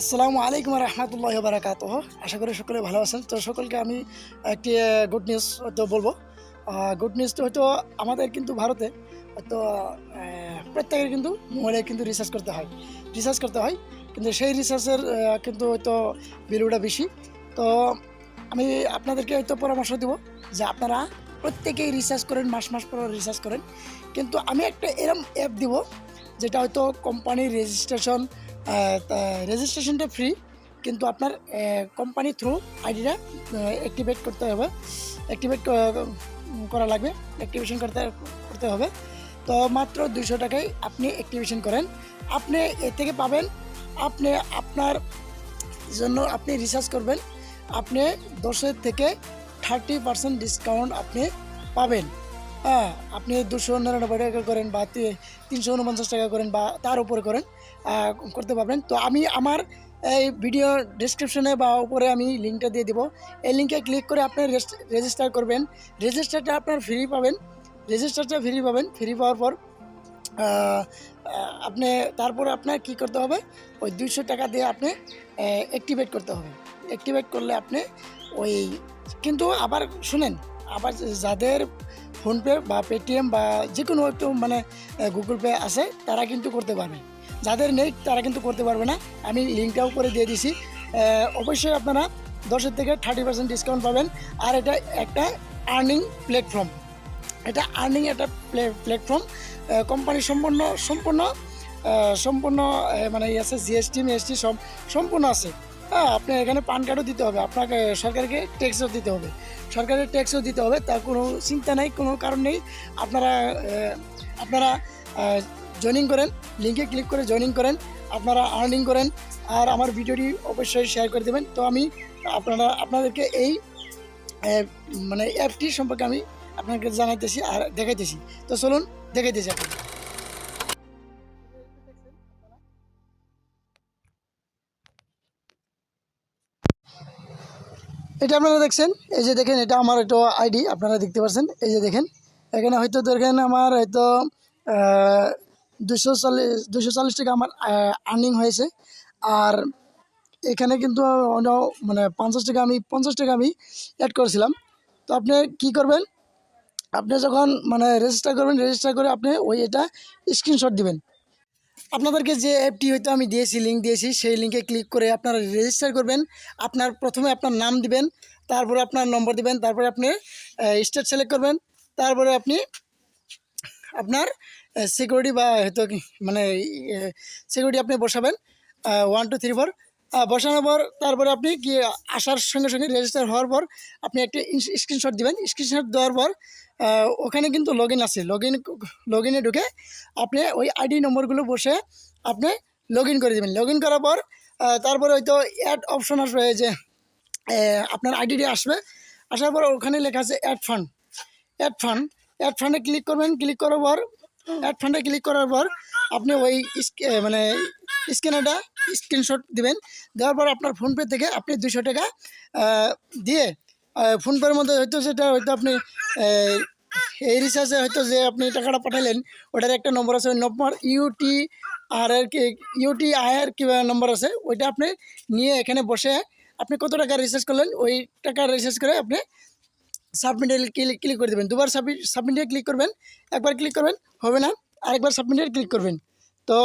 আসসালামু আলাইকুম রহমতুল্লাহ বারাকাত আশা করি সকলে ভালো আছেন। তো সকলকে আমি একটি গুড নিউজ হয়তো বলব। গুড নিউজটা হয়তো আমাদের কিন্তু ভারতে হয়তো প্রত্যেকের কিন্তু মোবাইলে কিন্তু রিচার্জ করতে হয়। রিচার্জ করতে হয়। কিন্তু সেই রিচার্জের কিন্তু হয়তো বিলুটা বেশি। তো আমি আপনাদেরকে হয়তো পরামর্শ দেব যে আপনারা প্রত্যেকেই রিচার্জ করেন, মাস মাস পর রিচার্জ করেন। কিন্তু আমি একটা এরম অ্যাপ দিব যেটা হয়তো কোম্পানির রেজিস্ট্রেশন রেজিস্ট্রেশনটা ফ্রি কিন্তু আপনার কোম্পানি থ্রু আইডিটা অ্যাক্টিভেট করতে হবে। অ্যাক্টিভেট করা লাগবে। অ্যাক্টিভেশন করতে করতে হবে। তো মাত্র দুশো টাকায় আপনি অ্যাক্টিভেশন করেন। আপনি এ থেকে পাবেন, আপনি আপনার জন্য আপনি রিচার্জ করবেন। আপনি দশের থেকে থার্টি পার্সেন্ট ডিসকাউন্ট আপনি পাবেন। হ্যাঁ আপনি দুশো নিরানব্বই টাকা করেন বা তিনশো উনপঞ্চাশ টাকা করেন বা তার উপরে করেন করতে পারবেন। তো আমি আমার এই ভিডিও ডিসক্রিপশনে বা উপরে আমি লিঙ্কটা দিয়ে দিব। এই লিঙ্কে ক্লিক করে আপনি রেজিস্টার করবেন। রেজিস্টারটা আপনার ফ্রি পাবেন। রেজিস্টারটা ফ্রি পাবেন। ফ্রি পাওয়ার পর আপনি তারপরে আপনার কি করতে হবে? ওই দুইশো টাকা দিয়ে আপনি অ্যাক্টিভেট করতে হবে। অ্যাক্টিভেট করলে আপনি ওই কিন্তু আবার শুনেন, আবার যাদের ফোনপে বা পেটিএম বা যে কোনো একটু মানে গুগল পে আছে, তারা কিন্তু করতে পারবে। যাদের নেই, তারা কিন্তু করতে পারবে না। আমি লিঙ্কটাও করে দিয়ে দিছি। অবশ্যই আপনারা দশের থেকে থার্টি পার্সেন্ট ডিসকাউন্ট পাবেন। আর এটা একটা আর্নিং প্ল্যাটফর্ম এটা আর্নিং একটা প্ল্যাটফর্ম কোম্পানি সম্পূর্ণ সম্পূর্ণ সম্পূর্ণ মানে আছে জিএসটি মিএসটি সব সম্পূর্ণ আছে। হ্যাঁ আপনি এখানে পান কার্ডও দিতে হবে। আপনাকে সরকারকে ট্যাক্সও দিতে হবে। সরকারের ট্যাক্সও দিতে হবে তার কোনো চিন্তা নেই, কোনো কারণ নেই। আপনারা আপনারা জয়েনিং করেন লিঙ্কে ক্লিক করে জয়েনিং করেন, আপনারা আর্নিং করেন, আর আমার ভিডিওটি অবশ্যই শেয়ার করে দেবেন। তো আমি আপনারা, আপনাদেরকে এই মানে অ্যাপটি সম্পর্কে আমি আপনাকে জানাইতেছি আর দেখাইতেছি। তো চলুন দেখাইতেছি আপনাকে এটা আপনারা দেখছেন, এই যে দেখেন, এটা আমার একটা আইডি, আপনারা দেখতে পাচ্ছেন এই যে দেখেন। এখানে হয়তো দেখেন আমার হয়তো দুশো চল্লিশ দুশো চল্লিশ টাকা আমার আর্নিং হয়েছে। আর এখানে কিন্তু মানে পঞ্চাশ টাকা আমি, পঞ্চাশ টাকা আমি অ্যাড করেছিলাম। তো আপনি কি করবেন? আপনি যখন মানে রেজিস্টার করবেন রেজিস্টার করে আপনি ওই এটা স্ক্রিনশট দিবেন। আপনাদেরকে যে অ্যাপটি হয়তো আমি দিয়েছি লিঙ্ক দিয়েছি, সেই লিঙ্কে ক্লিক করে আপনারা রেজিস্টার করবেন। আপনার প্রথমে আপনার নাম দিবেন, তারপরে আপনার নম্বর দিবেন, তারপরে আপনি স্টেট সিলেক্ট করবেন, তারপরে আপনি আপনার সিকিউরিটি বা হয়তো মানে সিকিউরিটি আপনি বসাবেন ওয়ান টু থ্রি ফোর বসানোর পর তারপরে আপনি কি আসার সঙ্গে সঙ্গে রেজিস্টার হওয়ার পর আপনি একটা স্ক্রিনশট দিবেন। স্ক্রিনশট দেওয়ার পর ওখানে কিন্তু লগ ইন আছে। লগ ইন লগ ইনে ঢুকে আপনি ওই আইডি নম্বরগুলো বসে আপনি লগ ইন করে দেবেন। লগ ইন করার পর তারপরে হয়তো অ্যাড অপশন আসবে যে আপনার আইডিটি আসবে। আসার পর ওখানে লেখা আছে add fund add fund add ফান্ডে ক্লিক করবেন। ক্লিক করার পর অ্যাড ফান্ডে ক্লিক করার পর আপনি ওই মানে স্ক্যানারটা স্ক্রিনশট দিবেন। দেওয়ার পর আপনার ফোনপে থেকে আপনি দুশো টাকা দিয়ে ফোনপের মধ্যে হয়তো সেটা হয়তো আপনি এই রিচার্জে হয়তো যে আপনি টাকাটা পাঠালেন, ওটার একটা নম্বর আছে, ওই নম্বর ইউটি আর এর কি ইউটি আয়ের কি নম্বর আছে, ওইটা আপনি নিয়ে এখানে বসে আপনি কত টাকা রিচার্জ করলেন, ওই টাকা রিচার্জ করে আপনি সাবমিটে ক্লিক ক্লিক করে দেবেন। দুবার সাবমিট সাবমিটে ক্লিক করবেন, একবার ক্লিক করবেন, হবে না, আরেকবার সাবমিটে ক্লিক করবেন। তো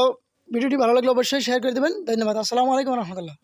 ভিডিওটি ভালো লাগলে অবশ্যই শেয়ার করে দেবেন। ধন্যবাদ। আসসালামু আলাইকুম রহমতুল্লাহ।